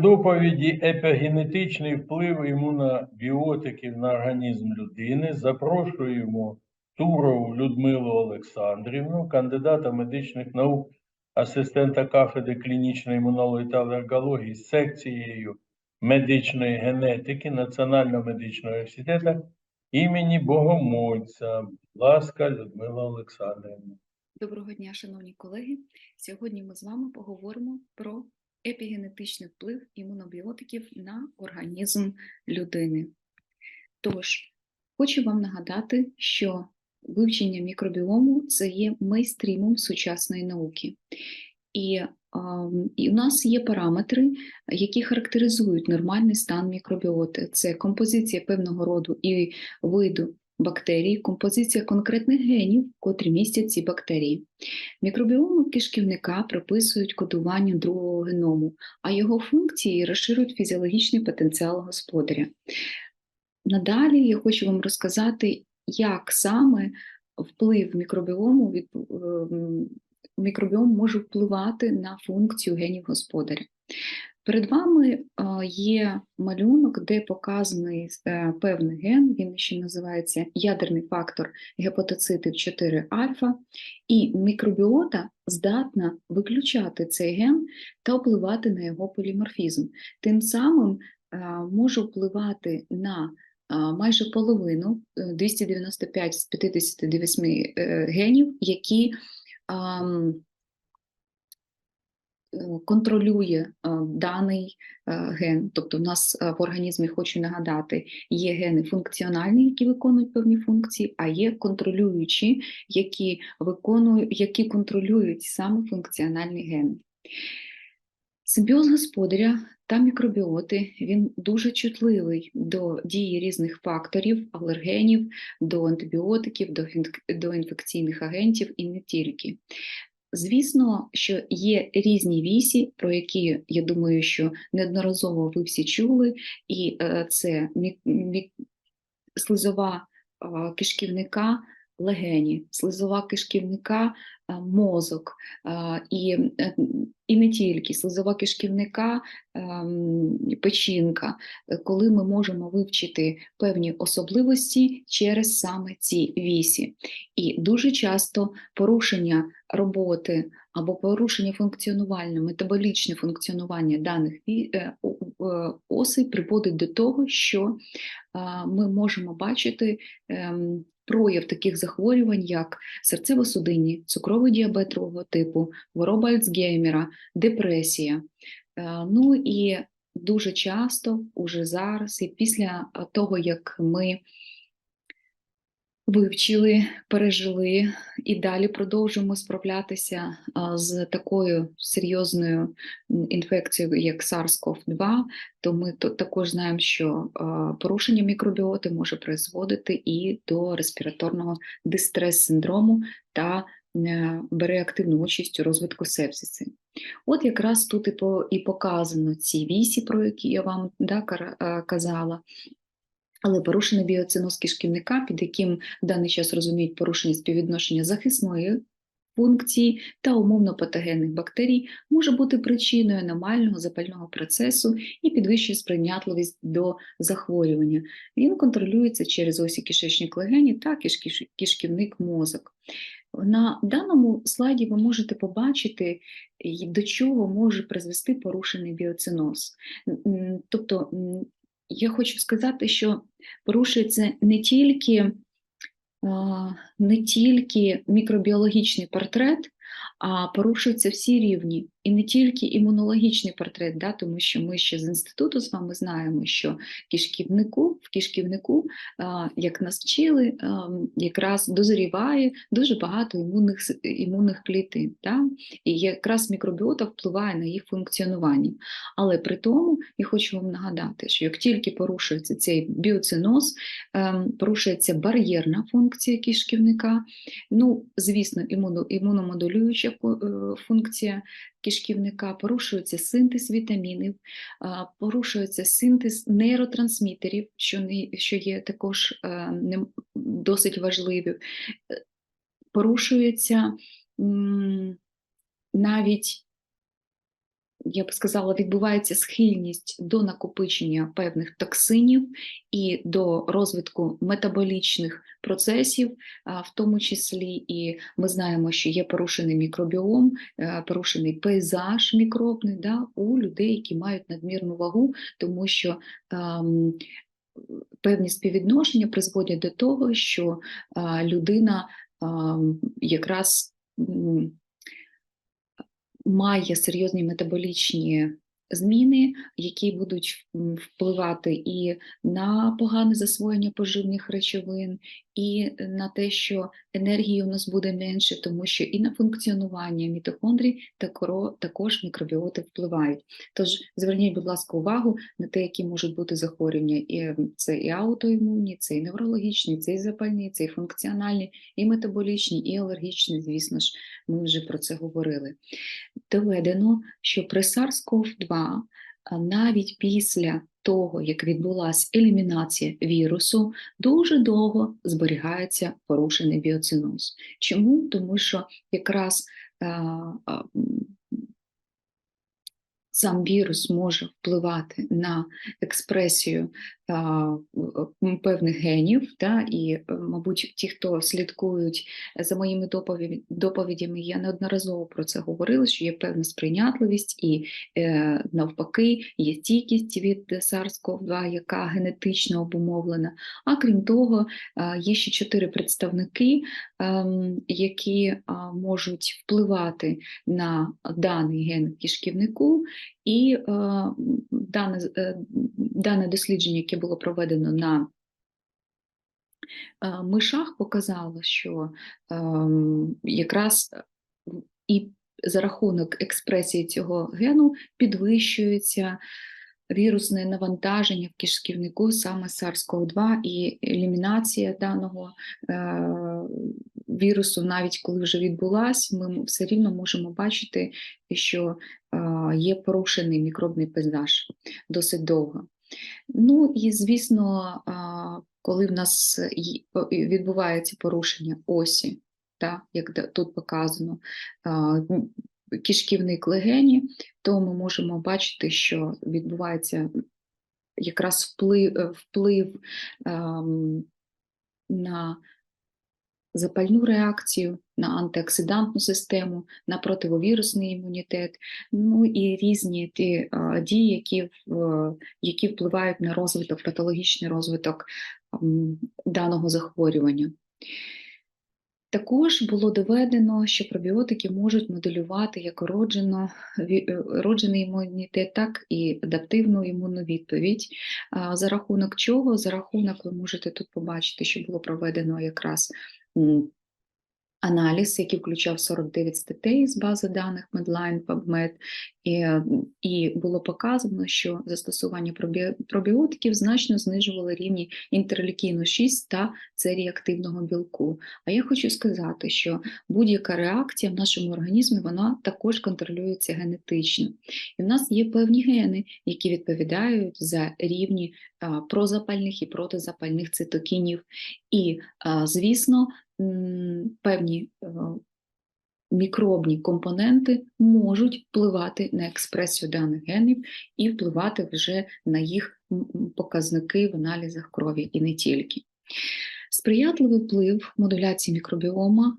доповіді епігенетичний вплив імунобіотиків на організм людини запрошуємо Турову Людмилу Олександрівну, кандидата медичних наук, асистента кафедри клінічної імунології та алергології з секцією медичної генетики Національного медичного університету імені Богомольця. Будь ласка, Людмила Олександрівна. Доброго дня, шановні колеги. Сьогодні ми з вами поговоримо про епігенетичний вплив імунобіотиків на організм людини. Тож, хочу вам нагадати, що вивчення мікробіому це є мейстрімом сучасної науки. І, і у нас є параметри, які характеризують нормальний стан мікробіоти. Це композиція певного роду і виду бактерій, композиція конкретних генів, котрі містять ці бактерії. Мікробіому кишківника приписують кодуванню другого геному, а його функції розширюють фізіологічний потенціал господаря. Надалі я хочу вам розказати, як саме вплив мікробіому від, ем, мікробіом може впливати на функцію генів господаря. Перед вами е, є малюнок, де показаний е, певний ген, він ще називається ядерний фактор гепатоцитів 4 альфа, і мікробіота здатна виключати цей ген та впливати на його поліморфізм. Тим самим е, може впливати на майже половину 295 з 58 генів, які е, контролює е, даний е, ген. Тобто, в нас е, в організмі, хочу нагадати, є гени функціональні, які виконують певні функції, а є контролюючі, які виконують, які контролюють саме функціональні гени. Симбіоз господаря та мікробіоти він дуже чутливий до дії різних факторів, алергенів, до антибіотиків, до інфекційних агентів і не тільки. Звісно, що є різні вісі, про які я думаю, що неодноразово ви всі чули, і е, це слизова е, кишківника, легені, слизова кишківника, мозок, е, і, е, і не тільки слизова кишківника, печінка, е, коли ми можемо вивчити певні особливості через саме ці вісі. І дуже часто порушення роботи або порушення функціонування, метаболічне функціонування даних е, е, осей приводить до того, що ми можемо бачити ем, прояв таких захворювань, як серцево-судинні, цукровий діабет другого типу, хвороба Альцгеймера, депресія. Е, Ну і дуже часто, уже зараз, і після того, як ми вивчили, пережили і далі продовжуємо справлятися з такою серйозною інфекцією, як SARS-CoV-2, то ми також знаємо, що порушення мікробіоти може призводити і до респіраторного дистрес-синдрому та е, бере активну участь у розвитку сепсису. От якраз тут і, по, і показано ці вісі, про які я вам да, казала. Але порушений біоциноз кишківника, під яким в даний час розуміють порушення співвідношення захисної функції та умовно патогенних бактерій, може бути причиною аномального запального процесу і підвищує сприйнятливість до захворювання. Він контролюється через осі кишечник легені та кишківник мозок. На даному слайді ви можете побачити, до чого може призвести порушений біоциноз. Тобто, я хочу сказати, що порушується не тільки, не тільки мікробіологічний портрет, порушуються всі рівні, і не тільки імунологічний портрет, да, тому що ми ще з інституту з вами знаємо, що кишківнику, в кишківнику, а, як нас вчили, а, якраз дозріває дуже багато імунних, імунних клітин. Да? І якраз мікробіота впливає на їх функціонування. Але при тому я хочу вам нагадати, що як тільки порушується цей біоциноз, ем, порушується бар'єрна функція кишківника, ну, звісно, імуно, імуномодулююча фу- е, функція кишківника, порушується синтез вітамінів, порушується синтез нейротрансмітерів, що, не, що є також е, досить важливі. Е, Порушується навіть я б сказала, відбувається схильність до накопичення певних токсинів і до розвитку метаболічних процесів, в тому числі. І ми знаємо, що є порушений мікробіом, е, порушений пейзаж мікробний да, у людей, які мають надмірну вагу, тому що ем, певні співвідношення призводять до того, що а, людина ам, якраз має серйозні метаболічні зміни, які будуть впливати і на погане засвоєння поживних речовин, і на те, що енергії у нас буде менше, тому що і на функціонування мітохондрій також мікробіоти впливають. Тож зверніть, будь ласка, увагу на те, які можуть бути захворювання. І це і аутоімунні, це і неврологічні, це і запальні, це і функціональні, і метаболічні, і алергічні. Звісно ж, ми вже про це говорили. Доведено, що при SARS-CoV-2 а навіть після того, як відбулася елімінація вірусу, дуже довго зберігається порушений біоциноз. Чому? Тому що якраз сам вірус може впливати на експресію певних генів, та, і, е, мабуть, ті, хто слідкують за моїми доповідями, я неодноразово про це говорила, що є певна сприйнятливість і е, навпаки є стійкість від SARS-CoV-2, яка генетично обумовлена. А крім того, е, є ще чотири представники, ем, які можуть впливати на даний ген кишківнику, і е, дане, е, дане дослідження, яке було проведено на е, мишах, показало, що ем, якраз е, і за рахунок експресії цього гену підвищується вірусне навантаження в кишківнику саме SARS-CoV-2 і елімінація даного е, вірусу, навіть коли вже відбулась, ми все рівно можемо бачити, що е, є порушений мікробний пейзаж досить довго. Ну і звісно, коли в нас відбувається порушення осі, та, як тут показано, кишківник легені, то ми можемо бачити, що відбувається якраз вплив, е, вплив ем, на запальну реакцію, на антиоксидантну систему, на противовірусний імунітет, ну і різні ті дії, які, які впливають на розвиток, патологічний розвиток даного захворювання. Також було доведено, що пробіотики можуть моделювати як уроджено, ві- е, імунітет, так і адаптивну імунну відповідь. За рахунок чого? За рахунок, ви можете тут побачити, що було проведено якраз аналіз, який включав 49 статей з бази даних Medline, PubMed, і, і було показано, що застосування пробі- пробіотиків значно знижувало рівні інтерлікіну 6 та церіактивного білку. А я хочу сказати, що будь-яка реакція в нашому організмі вона також контролюється генетично. І в нас є певні гени, які відповідають за рівні прозапальних і протизапальних цитокінів. І, звісно, певні е, мікробні компоненти можуть впливати на експресію даних генів і впливати вже на їх показники в аналізах крові і не тільки. Сприятливий вплив модуляції мікробіома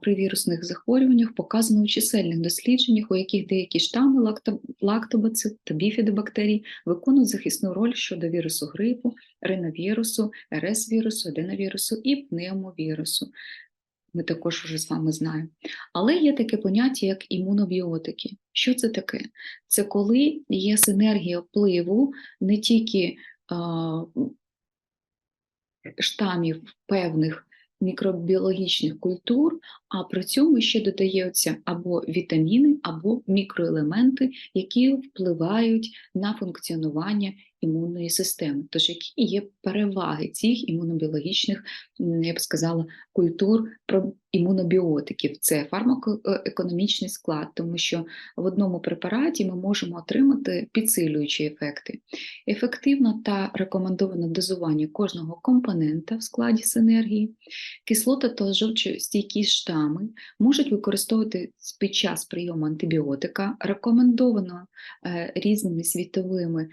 при вірусних захворюваннях показано у чисельних дослідженнях, у яких деякі штами лакто- лактобацил та біфідобактерій виконують захисну роль щодо вірусу грипу, риновірусу, РС-вірусу, аденовірусу і пневмовірусу. Ми також вже з вами знаємо. Але є таке поняття, як імунобіотики. Що це таке? Це коли є синергія впливу не тільки штамів певних мікробіологічних культур, а при цьому ще додаються або вітаміни, або мікроелементи, які впливають на функціонування імунної системи. Тож, які є переваги цих імунобіологічних, я б сказала, культур про імунобіотиків? Це фармакоекономічний склад, тому що в одному препараті ми можемо отримати підсилюючі ефекти. Ефективно та рекомендоване дозування кожного компонента в складі синергії, кислота та жовчостійкі штами. можуть використовувати під час прийому антибіотика, рекомендовано е, різними світовими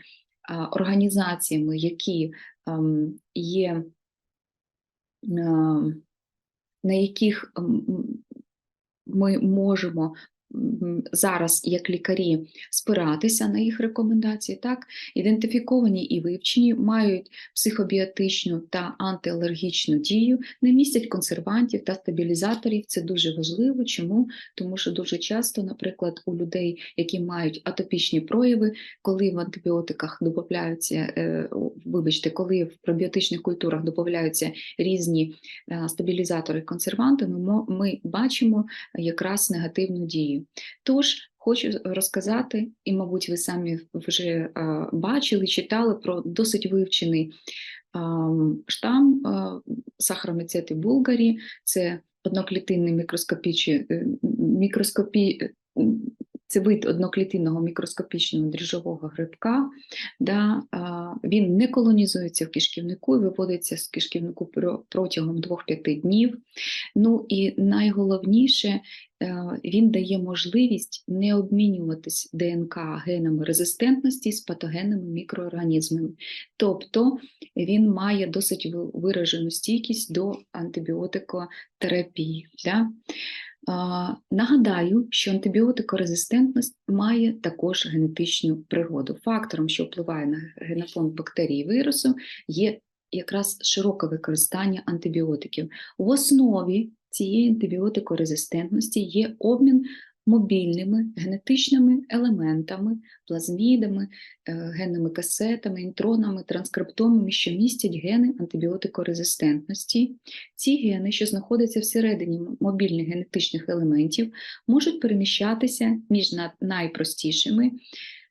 організаціями, які ем, є, ем, на яких м, м, ми можемо зараз, як лікарі, спиратися на їх рекомендації, так, ідентифіковані і вивчені, мають психобіотичну та антиалергічну дію, не містять консервантів та стабілізаторів. Це дуже важливо. Чому? Тому що дуже часто, наприклад, у людей, які мають атопічні прояви, коли в антибіотиках додаються, е, вибачте, коли в пробіотичних культурах додаються різні е, стабілізатори, консерванти, ми бачимо якраз негативну дію. Тож хочу розказати, і, мабуть, ви самі вже е, бачили, читали про досить вивчений ам, штам е, сахаромицети Булгарі. Це одноклітинний мікроскопічний мікроскопі. Це вид одноклітинного мікроскопічного дріжджового грибка. Да, він не колонізується в кишківнику і виводиться з кишківнику протягом 2-5 днів. Ну і найголовніше, е, він дає можливість не обмінюватись ДНК генами резистентності з патогенними мікроорганізмами. Тобто він має досить виражену стійкість до антибіотикотерапії. Да? Нагадаю, що антибіотикорезистентність має також генетичну природу. Фактором, що впливає на генофон бактерій і вірусу, є якраз широке використання антибіотиків. В основі цієї антибіотикорезистентності є обмін мобільними генетичними елементами, плазмідами, е, генними касетами, інтронами, транскриптомами, що містять гени антибіотикорезистентності. Ці гени, що знаходяться всередині мобільних генетичних елементів, можуть переміщатися між найпростішими,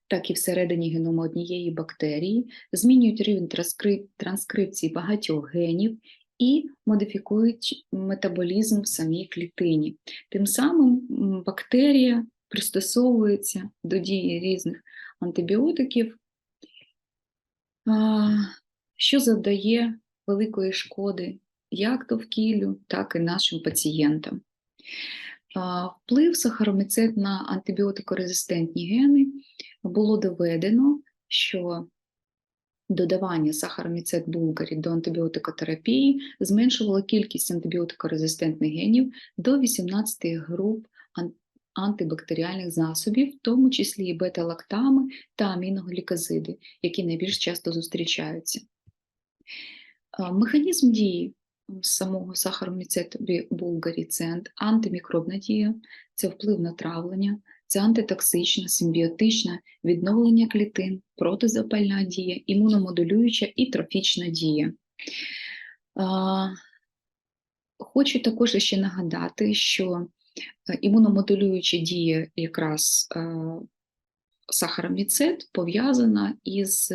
так і всередині геному однієї бактерії, змінюють рівень транскрип- транскрипції багатьох генів і модифікують метаболізм в самій клітині. Тим самим бактерія пристосовується до дії різних антибіотиків, що завдає великої шкоди як довкіллю, так і нашим пацієнтам. Вплив сахаромицет на антибіотикорезистентні гени було доведено, що додавання сахароміцет булгарі до антибіотикотерапії зменшувало кількість антибіотикорезистентних генів до 18 груп антибактеріальних засобів, в тому числі і бета-лактами та аміногліказиди, які найбільш часто зустрічаються. Механізм дії самого сахароміцету булгарі це антимікробна дія, це вплив на травлення, це антитоксична, симбіотична, відновлення клітин, протизапальна дія, імуномодулююча і трофічна дія. Хочу також ще нагадати, що е, імуномодулююча дія якраз е, сахароміцет пов'язана із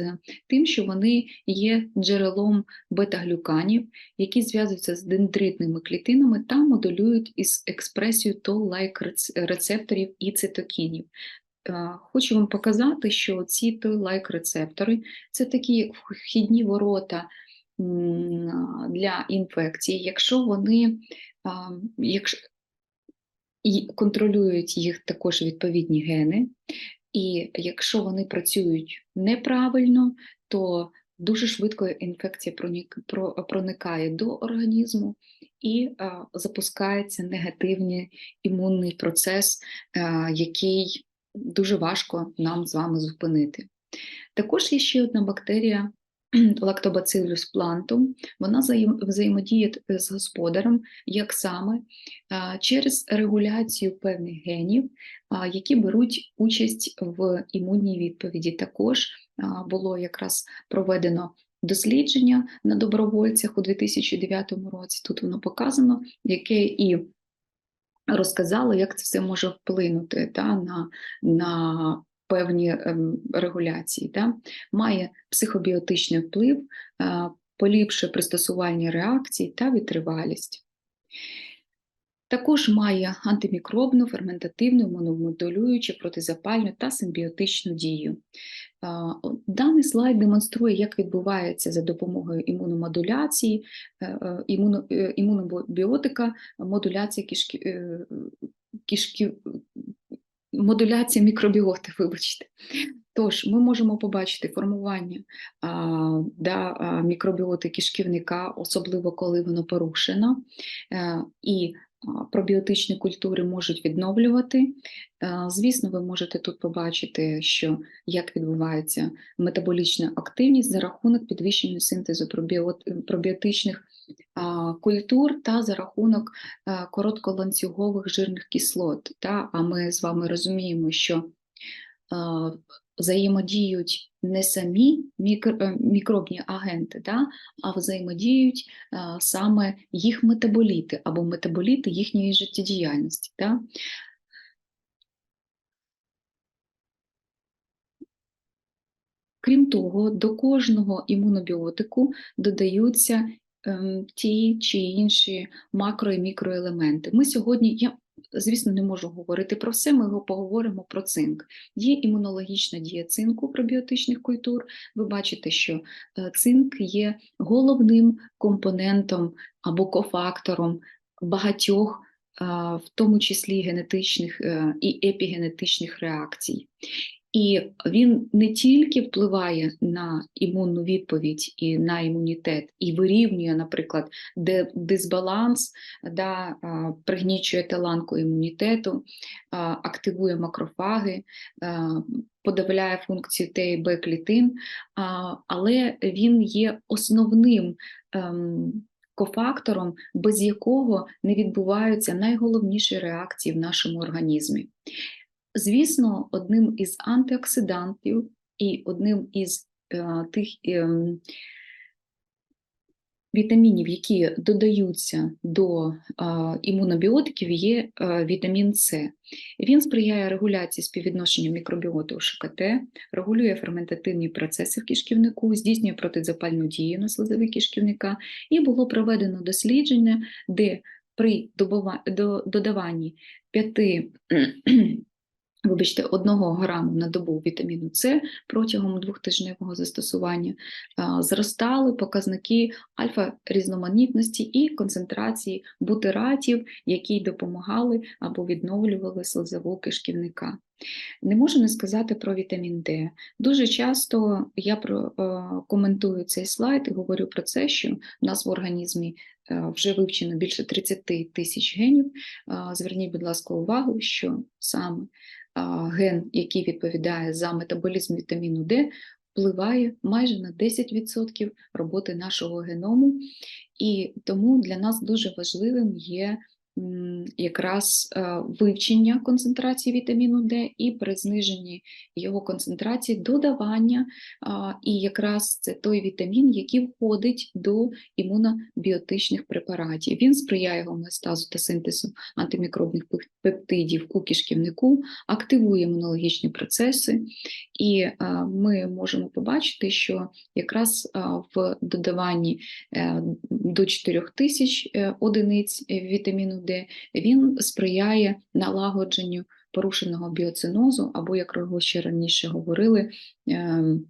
тим, що вони є джерелом бета-глюканів, які зв'язуються з дендритними клітинами та модулюють із експресією тоll-like рецепторів і цитокінів. Е, Хочу вам показати, що ці toll-like рецептори це такі вхідні ворота для інфекції, якщо вони якщо, і контролюють їх також відповідні гени, і якщо вони працюють неправильно, то дуже швидко інфекція проникає до організму і запускається негативний імунний процес, який дуже важко нам з вами зупинити. Також є ще одна бактерія Lactobacillus plantum, вона взаємодіє з господарем, як саме через регуляцію певних генів, які беруть участь в імунній відповіді. Також було якраз проведено дослідження на добровольцях у 2009 році. Тут воно показано, яке і розказало, як це все може вплинути та, на, на певні ем, регуляції. Та. Має психобіотичний вплив, е, поліпшує пристосування реакцій та витривалість. Також має антимікробну, ферментативну, імуномодулюючу, протизапальну та симбіотичну дію. Даний слайд демонструє, як відбувається за допомогою імуномодуляції, е, е, імуно, е, імунобіотика, модуляція кишки, е, кишки, модуляція мікробіоти, вибачте. Тож ми можемо побачити формування а, да, мікробіоти кишківника, особливо коли воно порушено, е, і пробіотичні культури можуть відновлювати. Е, Звісно, ви можете тут побачити, що як відбувається метаболічна активність за рахунок підвищення синтезу пробіот- пробіотичних а, культур та за рахунок е, коротколанцюгових жирних кислот. Та? А ми з вами розуміємо, що е, взаємодіють не самі е, мікробні агенти, да? а взаємодіють саме їх метаболіти або метаболіти їхньої життєдіяльності. Да? Крім того, до кожного імунобіотику додаються ті чи інші макро і мікроелементи. Ми сьогодні, я, звісно, не можу говорити про все, ми поговоримо про цинк. Є імунологічна дія цинку пробіотичних культур. Ви бачите, що е, цинк є головним компонентом або кофактором багатьох, е, в тому числі генетичних е, і епігенетичних реакцій. І він не тільки впливає на імунну відповідь і на імунітет, і вирівнює, наприклад, де дисбаланс, да, пригнічує таланку імунітету, активує макрофаги, подавляє функцію Т і Б клітин, але він є основним. ем, Кофактором, без якого не відбуваються найголовніші реакції в нашому організмі. Звісно, одним із антиоксидантів і одним із е, тих ем, вітамінів, які додаються до е, імунобіотиків, є е, вітамін С. Він сприяє регуляції співвідношення мікробіоту ШКТ, регулює ферментативні процеси в кишківнику, здійснює протизапальну дію на слизові кишківника, і було проведено дослідження, де при додаванні 5 Вибачте, одного граму на добу вітаміну С протягом двохтижневого застосування зростали показники альфа-різноманітності і концентрації бутиратів, які допомагали або відновлювали слизову кишківника. Не можу не сказати про вітамін Д. Дуже часто я про, е, коментую цей слайд і говорю про це, що в нас в організмі вже вивчено більше 30 тисяч генів. Е, Зверніть, будь ласка, увагу, що саме ген, який відповідає за метаболізм вітаміну Д, впливає майже на 10% роботи нашого геному, і тому для нас дуже важливим є якраз е, вивчення концентрації вітаміну Д і при зниженні його концентрації додавання, і якраз це той вітамін, який входить до імунобіотичних препаратів. Він сприяє гомеостазу та синтезу антимікробних пептидів у кишківнику, активує імунологічні процеси, і е, ми можемо побачити, що якраз е, в додаванні до 4000 е, одиниць вітаміну Д він сприяє налагодженню порушеного біоцинозу, або, як його ще раніше говорили, ем,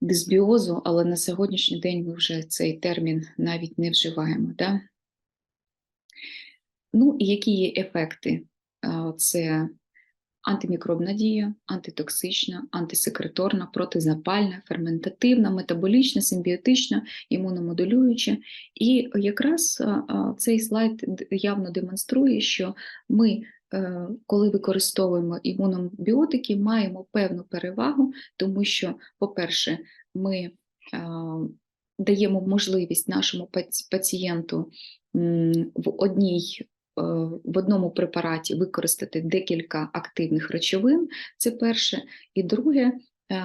дисбіозу, але на сьогоднішній день ми вже цей термін навіть не вживаємо. Да? Ну, які є ефекти? Е, Це антимікробна дія, антитоксична, антисекреторна, протизапальна, ферментативна, метаболічна, симбіотична, імуномодулююча. І якраз цей слайд явно демонструє, що ми, е, коли використовуємо імунобіотики, маємо певну перевагу, тому що, по-перше, ми а, даємо можливість нашому пацієнту в одній е, в одному препараті використати декілька активних речовин. Це перше. І друге, е,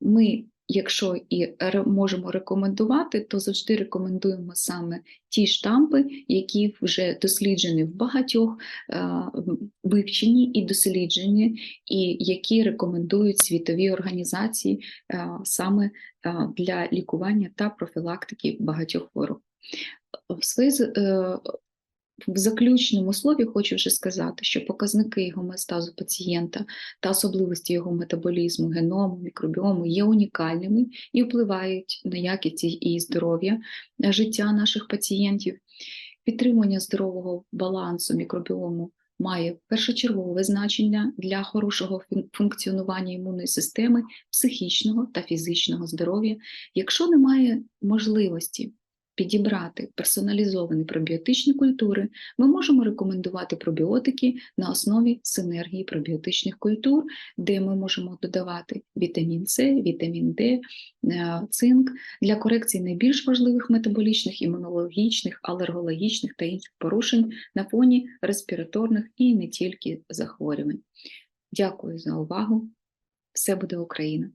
ми, якщо і можемо рекомендувати, то завжди рекомендуємо саме ті штампи, які вже досліджені в багатьох е, вивчені і досліджені, і які рекомендують світові організації е, саме е, для лікування та профілактики багатьох хвороб. В своїй е, в заключному слові хочу вже сказати, що показники гомеостазу пацієнта та особливості його метаболізму, геному, мікробіому є унікальними і впливають на якість і здоров'я е, життя наших пацієнтів. Підтримання здорового балансу мікробіому має першочергове значення для хорошого фун- функціонування імунної системи, психічного та фізичного здоров'я. Якщо немає можливості підібрати персоналізовані пробіотичні культури, ми можемо рекомендувати пробіотики на основі синергії пробіотичних культур, де ми можемо додавати вітамін С, вітамін Д, е, цинк для корекції найбільш важливих метаболічних, імунологічних, алергологічних та інших порушень на фоні респіраторних і не тільки захворювань. Дякую за увагу. Все буде Україна!